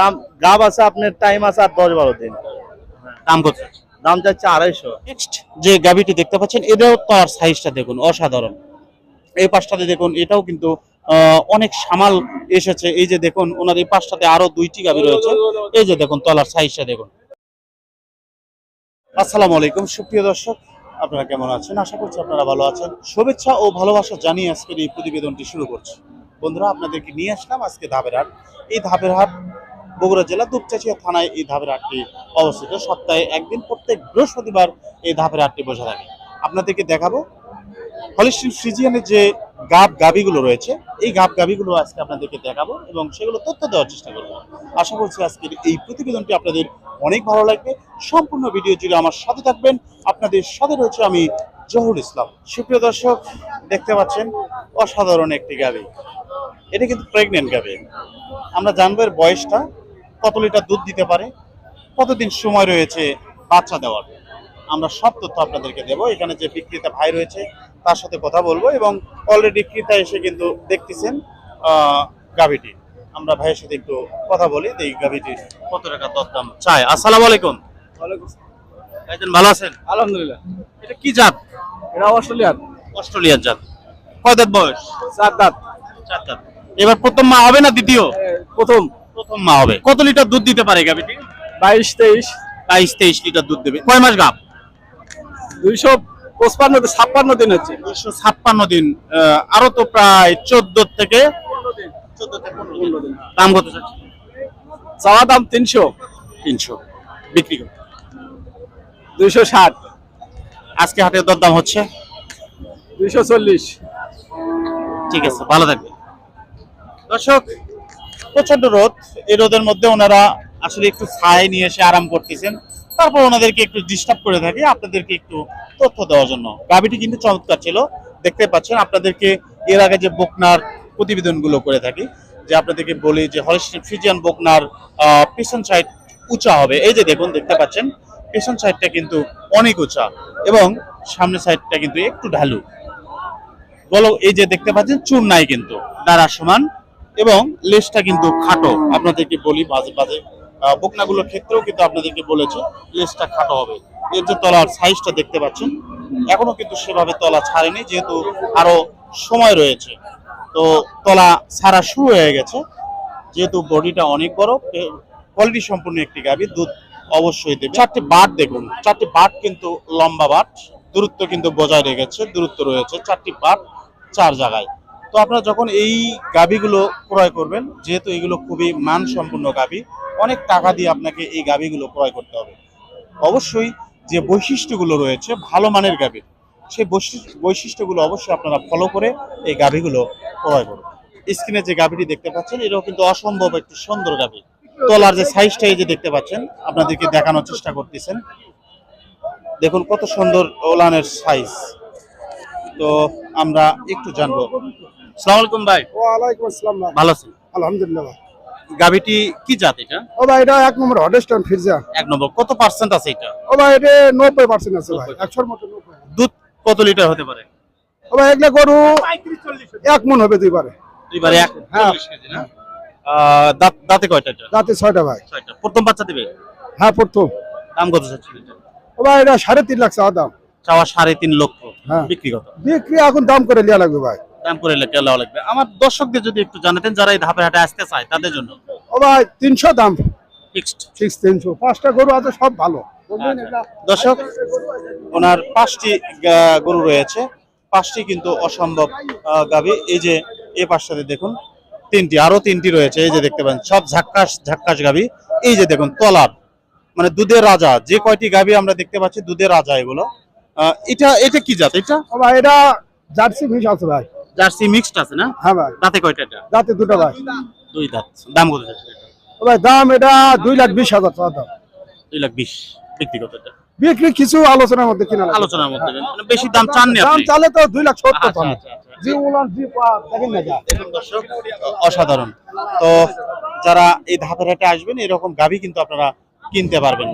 দাম গাব আছে আপনার টাইম আছে আর দশ বারো দিন। দাম কত? দাম যাচ্ছে আড়াইশো। নেক্সট যে গাবিটি দেখতে পাচ্ছেন এটাও তার সাইজটা দেখুন অসাধারণ। এই পাশটাতে দেখুন এটাও কিন্তু অনেক সামাল এসেছে। এই যে দেখুন ওনার এই পাশটাতে আরও দুইটি গাবি রয়েছে। এই যে দেখুন তলার সাইজটা দেখুন। আসসালামু আলাইকুম সুপ্রিয় দর্শক আপনারা কেমন আছেন? আশা করছি আপনারা ভালো আছেন। শুভেচ্ছা ও ভালোবাসা জানিয়ে আজকের এই প্রতিবেদনটি শুরু করছি। বন্ধুরা আপনাদেরকে নিয়ে আসলাম আজকে ধাপের হাট। এই ধাপের হাট বগুড়া জেলা দুপচাচিয়া থানায় এই ধাপের হাটটি অবস্থিত। সপ্তাহে একদিন প্রত্যেক বৃহস্পতিবার এই ধাপের হাটটি বসে থাকে। আপনাদেরকে দেখাবো হলিস্টিন ফ্রিজিয়ানের যে গাব গাবিগুলো রয়েছে, এই গাব গাবিগুলো আজকে আপনাদেরকে দেখাবো এবং সেগুলো তথ্য দেওয়ার চেষ্টা করব। আশা করছি আজকের এই প্রতিবেদনটি আপনাদের অনেক ভালো লাগবে। সম্পূর্ণ ভিডিও জুড়ে আমার সাথে থাকবেন। আপনাদের সাথে রয়েছে আমি জহুর ইসলাম। সুপ্রিয় দর্শক, দেখতে পাচ্ছেন, অসাধারণ একটি গাবি এটা কিন্তু প্রেগনেন্ট গাবি আমরা জানব এর বয়সটা। কত লিটার দুধ দিতে পারে কতদিন সময় রয়েছে বাচ্চা দেওয়ার আমরা সব তথ্য আপনাদেরকে দেবো। এখানে যে বিক্রেতা ভাই রয়েছে তার সাথে কথা বলব এবং অলরেডি ক্রেতা এসে কিন্তু দেখতেছেন গাভীটি। আমরা ভাইয়ের সাথে একটু কথা বলি এই গাভীটির কত টাকা দরদাম চাই আসসালামু আলাইকুম। ভাইজান ভালো আছেন? আলহামদুলিল্লাহ। এটা কি জাত? এটা অস্ট্রেলিয়ার। অস্ট্রেলিয়ার জাত। কয় দাঁত বয়স? চার দাঁত। চার দাঁত। এবার প্রথম মা হবে না দ্বিতীয়? প্রথম। প্রথম মা হবে। কত লিটার দুধ দিতে পারে গাভীটি বাইশ তেইশ। বাইশ তেইশ লিটার দুধ দেবে। কয় মাস গাব? দুইশো পঁচপান্ন ছাপ্পান্ন দিন হচ্ছে। দুশো ছাপ্পান্ন দিন। আরও তো প্রায় চোদ্দ থেকে চোদ্দ থেকে পনেরো দিন। দাম কত চাওয়া দাম তিনশো। তিনশো। বিক্রি করতে। দুইশো ষাট। আজকে হাটের দরদাম হচ্ছে? দুইশো চল্লিশ। ঠিক আছে ভালো থাকবে দর্শক প্রচণ্ড রোদ। এই রোদের মধ্যে ওনারা আসলে একটু ছায় নিয়ে এসে আরাম করতেছেন। তারপর ওনাদেরকে একটু ডিস্টার্ব করে থাকি আপনাদেরকে একটু তথ্য দেওয়ার জন্য। গাবিটি কিন্তু চমৎকার ছিল। দেখতে পাচ্ছেন আপনাদেরকে এর আগে যে বকনার প্রতিবেদনগুলো করে থাকি যে আপনাদেরকে বলি যে হলিস্টিন ফ্রিজিয়ান বকনার আহ, পিছন সাইড উঁচা হবে। এই যে দেখুন দেখতে পাচ্ছেন পিছন সাইডটা কিন্তু অনেক উঁচা এবং সামনের সাইডটা কিন্তু একটু ঢালু। বলো এই যে দেখতে পাচ্ছেন নাই কিন্তু। দাঁড়া সমান এবং লেজটা কিন্তু খাটো। আপনাদেরকে বলি বাজে বাজে আহ, বকনাগুলোর ক্ষেত্রেও কিন্তু আপনাদেরকে বলেছে লেসটা খাটো হবে। এর যে তলার সাইজটা দেখতে পাচ্ছেন এখনও কিন্তু সেভাবে তলা ছাড়েনি যেহেতু আরও সময় রয়েছে। তো তলা ছাড়া শুরু হয়ে গেছে। যেহেতু বডিটা অনেক বড় কোয়ালিটি সম্পূর্ণ একটি গাভী দুধ অবশ্যই দেবে। চারটি বাট দেখুন চারটি বাট কিন্তু লম্বা বাট দূরত্ব কিন্তু বজায় রেখেছে দূরত্ব রয়েছে চারটি বাট চার জায়গায়। তো আপনারা যখন এই গাভীগুলো ক্রয় করবেন, যেহেতু এগুলো খুবই মানসম্পন্ন গাভী, অনেক টাকা দিয়ে আপনাকে এই গাভীগুলো ক্রয় করতে হবে। অবশ্যই যে বৈশিষ্ট্যগুলো রয়েছে, ভালো মানের গাভীর সেই বৈশিষ্ট্য বৈশিষ্ট্যগুলো অবশ্যই আপনারা ফলো করে এই গাভীগুলো ক্রয় করুন। স্ক্রিনে যে গাভীটি দেখতে পাচ্ছেন, এটাও কিন্তু অসম্ভব একটি সুন্দর গাভী। তলার যে সাইজটা এই যে দেখতে পাচ্ছেন, আপনাদেরকে দেখানোর চেষ্টা করতেছেন। দেখুন কত সুন্দর ওলানের সাইজ। তো আমরা একটু জানব সালাম আলাইকুম ভাই। ওয়ালাইকুম আসসালাম ভাই। ভালো আছেন? আলহামদুলিল্লাহ ভাই। গাভীটি কি জাত এটা? ও ভাই এটা এক নম্বর হটেস্টন ফিরজা। এক নম্বর। কত পার্সেন্ট আছে এটা? ও ভাই এটা নব্বই পার্সেন্ট আছে ভাই। একশোর মতো নব্বই। দুধ কত লিটার হতে পারে? ও ভাই এগুলা গরু এক মন হবে দুইবারে দুইবারে এক হ্যাঁ। চল্লিশ কেজি না? আহ, দাঁত দাঁতে কয়টা এটা? রাতে ছয়টা ভাই। ছয়টা। প্রথম বাচ্চা দিবে? হ্যাঁ প্রথম। দাম কত চাচ্ছেন এটা? ও ভাই এটা সাড়ে তিন লাখ চাওয়া দাম। চাওয়া সাড়ে তিন লক্ষ। হ্যাঁ। বিক্রি কত? বিক্রি এখন দাম করে লিয়া লাগবে ভাই। দাম করে লেগে লাও লাগবে। আমার দর্শকদের যদি একটু জানাতেন যারা এই ধাপে হাটে আসতে চায় তাদের জন্য। ও ভাই তিনশো দাম। ফিক্সড সিক্স তিনশো। পাঁচটা গরু আছে সব ভালো। দর্শক ওনার পাঁচটি গরু রয়েছে। পাঁচটি কিন্তু অসম্ভব গাভী। এই যে এই পাশটাতে দেখুন তিনটি আরও তিনটি রয়েছে। এই যে দেখতে পাচ্ছেন সব ঝাক্কাস ঝাক্কাস গাভী। এই যে দেখুন তলার মানে দুধের রাজা যে কয়টি গাভী আমরা দেখতে পাচ্ছি দুধের রাজা এগুলো। এটা এটা কি জাত? এটা? এটা জার্সি ফিস আছে ভাই। জার্সি মিক্সড আছে না? হ্যাঁ ভাই। দাঁতে কয়টা এটা? রাতে দুটো ভাই। দুই দাঁত। দাম কত যাচ্ছে এটা? ভাই দাম এটা দুই লাখ বিশ হাজার চাওয়া দাম। দুই লাখ বিশ। ব্যক্তিগত এটা? বিক্রি কিছু আলোচনার মধ্যে কিনা আলোচনার মধ্যে মানে বেশি দাম চাননি দাম আপনি? চালে তো দুই লাখ সত্তর আচ্ছা, টাকা আচ্ছা, আচ্ছা। জি উলান জি পা দেখেন না দর্শক অসাধারণ। তো যারা এই ধাপের হাটে আসবেন এরকম গাভী কিন্তু আপনারা কিনতে পারবেন।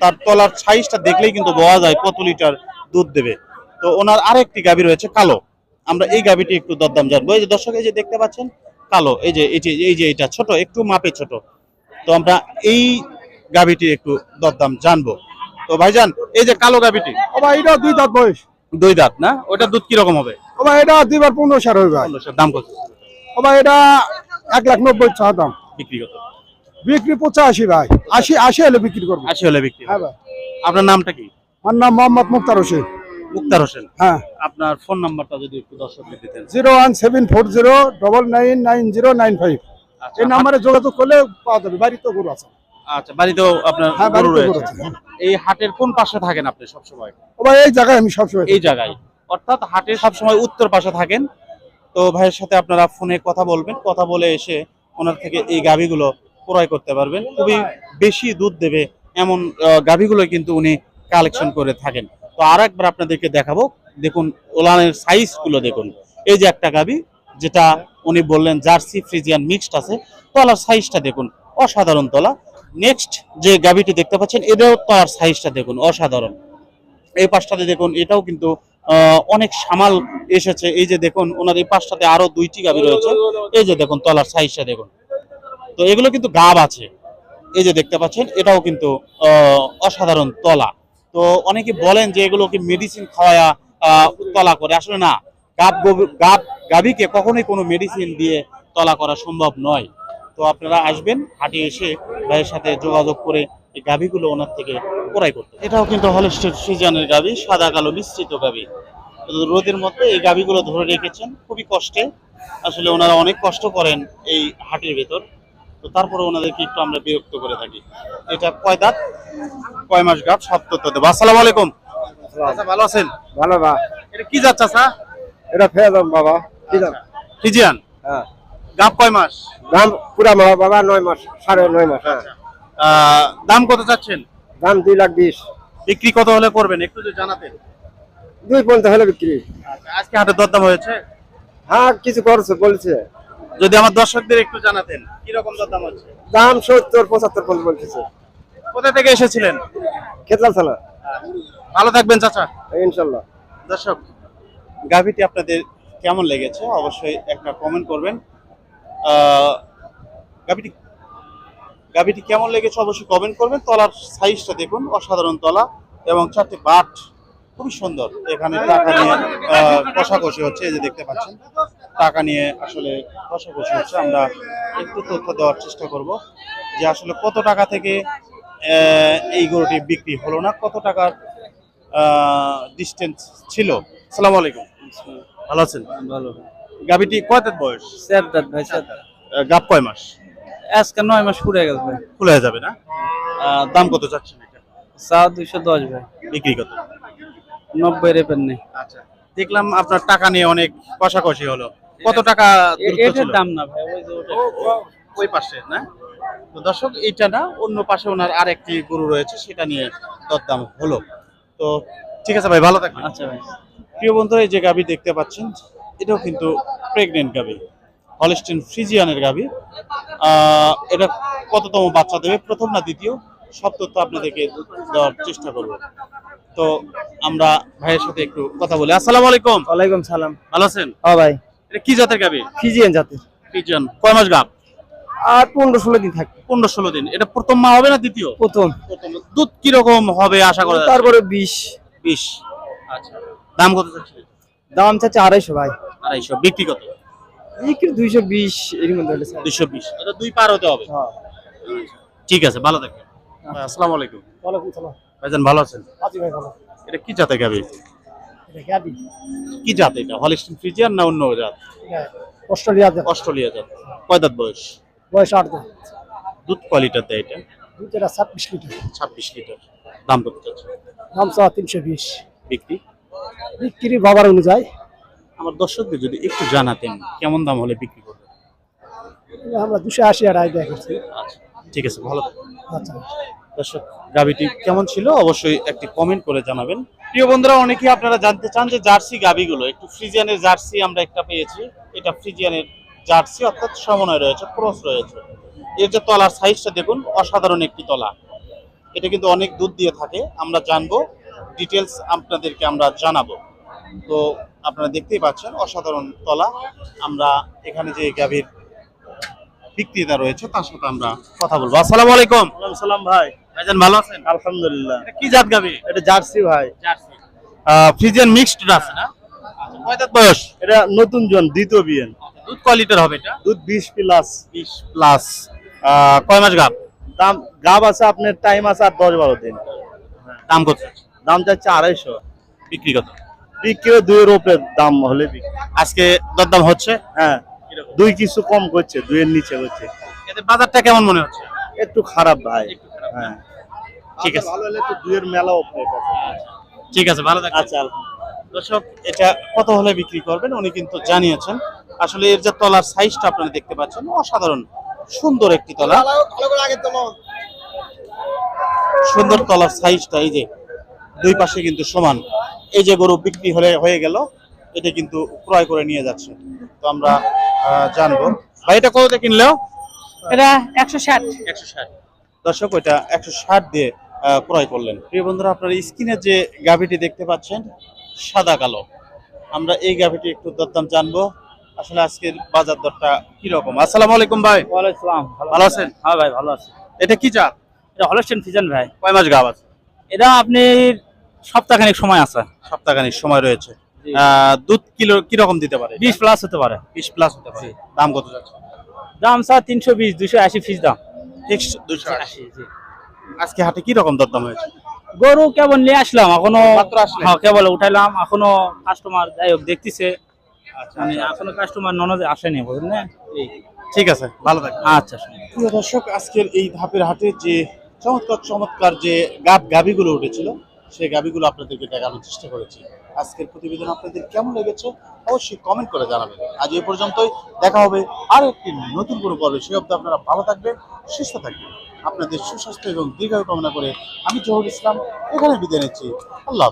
তার তলার সাইজটা দেখলেই কিন্তু বোঝা যায় কত লিটার দুধ দেবে। তো ওনার আরেকটি গাভী রয়েছে কালো। আমরা এই গাভীটি একটু দরদাম জানব। এই যে দর্শক এই যে দেখতে পাচ্ছেন কালো এই যে এই যে এই যে এটা ছোট একটু মাপে ছোট। তো আমরা এই গাভিটির একটু দরদাম জানব। তো ভাইজান এই যে কালো গাভিটি এটা দুই দাঁত বয়স। দুই দাঁত না? ওটা দুধ কীরকম হবে? ও ভাই এটা দুইবার পনেরো সার হবে দাম কত? এটা এক লাখ নব্বই চা দাম। বিক্রি কত? বিক্রি পঁচাশি ভাই। আশি আশি হলে বিক্রি করব। আশি হলে বিক্রি হ্যাঁ ভাই। আপনার নামটা কি? আমার নাম মোহাম্মদ মুক্তার হোসেন। মুক্তার হোসেন হ্যাঁ। আপনার ফোন নাম্বারটা যদি একটু দর্শকদের দিতেন। Zero one seven four zero double nine nine zero nine five. আচ্ছা, এই নাম্বারে যোগাযোগ করলে পাওয়া যাবে বাড়িতে গরু আছে। আচ্ছা বাড়িতেও আপনার হ্যাঁ, গরু রয়েছে। এই হাটের কোন পাশে থাকেন আপনি সবসময়? ও ভাই এই জায়গায় আমি সবসময় এই জায়গায়। অর্থাৎ হাটের সবসময় উত্তর পাশে থাকেন। তো ভাইয়ের সাথে আপনারা ফোনে কথা বলবেন কথা বলে এসে ওনার থেকে এই গাভীগুলো ক্রয় করতে পারবেন। খুবই বেশি দুধ দেবে এমন গাভীগুলো কিন্তু উনি কালেকশন করে থাকেন। তো আর একবার আপনাদেরকে দেখাবো। দেখুন, ওলানের সাইজগুলো দেখুন। এই যে একটা গাবি, যেটা উনি বললেন জার্সি ফ্রিজিয়ান মিক্সড আছে, তলার সাইজটা দেখুন, অসাধারণ তলা। নেক্সট যে গাভীটি দেখতে পাচ্ছেন, এটাও তলার সাইজটা দেখুন, অসাধারণ। এই পাশটাতে দেখুন, এটাও কিন্তু অনেক সামাল এসেছে। এই যে দেখুন, ওনার এই পাশটাতে আরও দুইটি গাভী রয়েছে। এই যে দেখুন, তলার সাইজটা দেখুন। তো এগুলো কিন্তু গাব আছে। এই যে দেখতে পাচ্ছেন, এটাও কিন্তু অসাধারণ তলা। তো অনেকে বলেন যে এগুলো কি মেডিসিন খাওয়া তলা করে। আসলে না, গাব গাব গাভীকে কখনোই কোনো মেডিসিন দিয়ে তলা করা সম্ভব নয়। তো আপনারা আসবেন, হাটে এসে ভাইয়ের সাথে যোগাযোগ করে এই গাভীগুলো ওনার থেকে ক্রয় করতে এটাও কিন্তু হলস্টেড সিজনের গাভী, সাদা, কালো, মিশ্রিত গাভী। রোদের মধ্যে এই গাভীগুলো ধরে রেখেছেন, খুবই কষ্টে। আসলে ওনারা অনেক কষ্ট করেন এই হাটের ভেতর। তো তারপরে ওনাদেরকে একটু আমরা বিরক্ত করে থাকি। এটা কয় দাঁত? কয় মাস সব তথ্য দেবো। আসসালামু আলাইকুম। আচ্ছা ভালো আছেন? ভালো বা। এটা কি যাচ্ছে স্যার এটা ফেয়ে বাবা ফিজিয়ান? হ্যাঁ। গাভ কয় মাস? দাম পুরা মাস বাবা নয় মাস সাড়ে নয় মাস হ্যাঁ। আহ, দাম কত চাচ্ছেন? দাম দুই লাখ বিশ। বিক্রি কত হলে করবেন? একটু যদি জানাতেন। দুই পঞ্চাশ হলে বিক্রি। আচ্ছা, আজকে হাটে দরদাম হয়েছে? হ্যাঁ কিছু করছে বলছে। যদি আমার দর্শকদের একটু জানাতেন কি কীরকম দরদাম হচ্ছে? দাম সত্তর পঁচাত্তর বলতেছে। কোথা থেকে এসেছিলেন? খেতলাম সালা ভালো থাকবেন চাচা। ইনশাল্লাহ। দর্শক গাভিটি আপনাদের কেমন লেগেছে? অবশ্যই একটা কমেন্ট করবেন। গাভিটি গাভিটি কেমন লেগেছে অবশ্যই কমেন্ট করবেন। তলার সাইজটা দেখুন অসাধারণ তলা এবং চারটি বাট খুবই সুন্দর। এখানে টাকা নিয়ে কষাকষি হচ্ছে এই যে দেখতে পাচ্ছেন। টাকা নিয়ে আসলে কষাকষি হচ্ছে আমরা একটু তথ্য দেওয়ার চেষ্টা করব যে আসলে কত টাকা থেকে এই গরুটি বিক্রি হলো না কত টাকার ডিস্টেন্স ছিল? আসসালামু আলাইকুম। ভালো আছেন? ভালো। গাভিটি কয় দাঁত বয়স? স্যার দাঁত ভাই স্যার গাব কয় মাস? আজকে নয় মাস পুরে গেছে ভাই। খুলে যাবে না? দাম কত চাচ্ছেন এটা? চা দুইশো দশ ভাই। বিক্রি কত? নব্বই রেপের নেই। আচ্ছা। দেখলাম আপনার টাকা নিয়ে অনেক কষাকষি হলো। কত টাকা এটার দাম না ভাই ওই যে ওই পাশে না? তো দর্শক এইটা না অন্য পাশে ওনার আরেকটি গরু রয়েছে সেটা নিয়ে দরদাম হলো। তো ঠিক আছে ভাই ভালো থাকবেন। আচ্ছা ভাই। প্রিয় বন্ধু এই যে গাবি দেখতে পাচ্ছেন এটাও কিন্তু প্রেগনেন্ট গাবি হলস্টিন ফ্রিজিয়ানের গাবি আহ, এটা কততম বাচ্চা দেবে প্রথম না দ্বিতীয় সব তথ্য আপনাদেরকে দেওয়ার চেষ্টা করব। তো আমরা ভাইয়ের সাথে একটু কথা বলি। আসসালামু আলাইকুম। ওয়ালাইকুম সালাম। ভালো আছেন? হ্যাঁ ভাই। এটা কি জাতের গাবি? ফিজিয়ান জাতের। ফ্রিজিয়ান কয় মাস গাব? আর পনেরো ষোলো দিন থাকে পনেরো ষোলো দিন। এটা প্রথম মা হবে না দ্বিতীয়? প্রথম। প্রথম। দুধ কীরকম হবে আশা করা? তারপরে বিশ। বিশ। আচ্ছা। দাম কত চাচ্ছেন? দাম চাচ্ছে আড়াইশো ভাই। আড়াইশো। বিক্রি কত? বিক্রি দুইশো বিশ এর মধ্যে হলে দুইশো বিশ। এটা দুই পার হতে হবে। হ্যাঁ। ঠিক আছে ভালো থাকবেন। আসসালামু আলাইকুম। ওয়ালাইকুম সালাম। ভাইজান ভালো আছেন? এটা কি জাতের গাবি? গাবি। কি জাত এটা? হলিস্টিন ফ্রিজিয়ান না অন্য জাত? অস্ট্রেলিয়া অস্ট্রেলিয়া জাত। কয় দাঁত বয়স? বয়স আট দিন দুধ কোয়ালিটার দেয় এটা? দুইটা ছাব্বিশ লিটার। ছাব্বিশ লিটার। দাম কত দাম চাওয়া তিনশো বিশ। বিক্রি? বিক্রি বাবার অনুযায়ী। আমার দর্শকদের যদি একটু জানাতেন কেমন দাম হলে বিক্রি করবেন? আমরা দুশো আশি আর আয় করছি। আচ্ছা ঠিক আছে ভালো আচ্ছা। দর্শক গাবিটি কেমন ছিল? অবশ্যই একটি কমেন্ট করে জানাবেন। প্রিয় বন্ধুরা, অনেকেই আপনারা জানতে চান যে জার্সি গাবিগুলো, একটু ফ্রিজিয়ানের জার্সি আমরা একটা পেয়েছি। এটা ফ্রিজিয়ানের জার্সি, অর্থাৎ সমন্বয় রয়েছে, ক্রস রয়েছে। এর যে তলার সাইজটা দেখুন, অসাধারণ একটি তলা। এটা কিন্তু অনেক দুধ দিয়ে থাকে, আমরা জানব ডিটেলস আপনাদেরকে আমরা জানাব। তো আপনারা দেখতেই পাচ্ছেন, অসাধারণ তলা। আমরা এখানে যে গাভীর বিক্রেতা রয়েছে, তার সাথে আমরা কথা বলব। আসসালামু আলাইকুম। সালাম ভাই। ভাইজান ভালো আছেন? আলহামদুলিল্লাহ। এটা কি জাত গাবি? এটা জার্সি ভাই। ফ্রিজিয়ান মিক্সড আছে না? আচ্ছা, বয়স? এটা নতুন জন দ্বিতীয় বিয়েন দুধ লিটার হবে এটা? দুধ বিশ প্লাস বিশ প্লাস কয় মাস গাব? দাম গাব আছে আপনার টাইম আছে আর দশ বারো দিন। দাম কত? দাম চাচ্ছে আড়াইশো। বিক্রি কত? বিক্রি দুইয়ের উপরে দাম হলে বিক্রি। আজকে দরদাম হচ্ছে? হ্যাঁ। দুই কিছু কম করছে দুইয়ের নিচে করছে। এতে বাজারটা কেমন মনে হচ্ছে? একটু খারাপ ভাই। হ্যাঁ। ঠিক আছে। ভালো হলে তো দুইয়ের মেলা উপরে ঠিক আছে ভালো থাকবেন। আচ্ছা দর্শক এটা কত হলে বিক্রি করবেন? উনি কিন্তু জানিয়েছেন। আসলে এর যে তলার সাইজটা আপনারা দেখতে পাচ্ছেন অসাধারণ সুন্দর একটি তলা। সুন্দর তলার সাইজটা এই যে দুই পাশে কিন্তু সমান। এই যে গরু বিক্রি হলে হয়ে গেল এটা কিন্তু ক্রয় করে নিয়ে যাচ্ছে। তো আমরা আহ, জানব। ভাই এটা কততে কিনলেও এটা একশো ষাট। একশো ষাট। দর্শক ওইটা একশো ষাট দিয়ে ক্রয় করলেন। প্রিয় বন্ধুরা আপনারা স্ক্রিনে যে গাভিটি দেখতে পাচ্ছেন সাদা কালো। আমরা এই গাভিটি একটু দরদাম জানব আসলে আজকের বাজার দরটা কীরকম? আসসালামু আলাইকুম ভাই। ওয়ালাইকুম ভালো আছেন? হ্যাঁ ভাই ভালো আছে। এটা কি জাত? এটা হলস্টেন ফিজন ভাই। কয় মাস গাভ আছে? এটা আপনি সপ্তাহখানিক সময় আছে। সপ্তাহখানিক সময় রয়েছে। আহ, দুধ কিলো কীরকম দিতে পারে? বিশ প্লাস হতে পারে। বিশ প্লাস হতে পারে। দাম কত যাচ্ছে? দাম স্যার তিনশো বিশ দুশো আশি ফিস দাম। ফিক্সড দুশো আশি। আজকে হাটে কি রকম দরদাম হয়েছে? গরু কেবল নিয়ে আসলাম এখনও হ্যাঁ কেবল উঠাইলাম এখনও কাস্টমার যাই হোক দেখতেছে। আচ্ছা, মানে এখনও কাস্টমার ননদে আসেনি বুঝলেন এই ঠিক আছে ভালো থাকবেন। আচ্ছা প্রিয় দর্শক আজকের এই ধাপের হাটে যে চমৎকার চমৎকার যে গাব গাবিগুলো উঠেছিল সেই গাবিগুলো আপনাদেরকে দেখানোর চেষ্টা করেছি। আজকের প্রতিবেদন আপনাদের কেমন লেগেছে, অবশ্যই কমেন্ট করে জানাবেন। আজ এ পর্যন্তই, দেখা হবে আর একটি নতুন কোনো পর্বে। সে অব্দি আপনারা ভালো থাকবেন, সুস্থ থাকবেন। আপনাদের সুস্বাস্থ্য এবং দীর্ঘায়ু কামনা করে আমি জহুর ইসলাম এখানে বিদায় নিচ্ছি। আল্লাহ।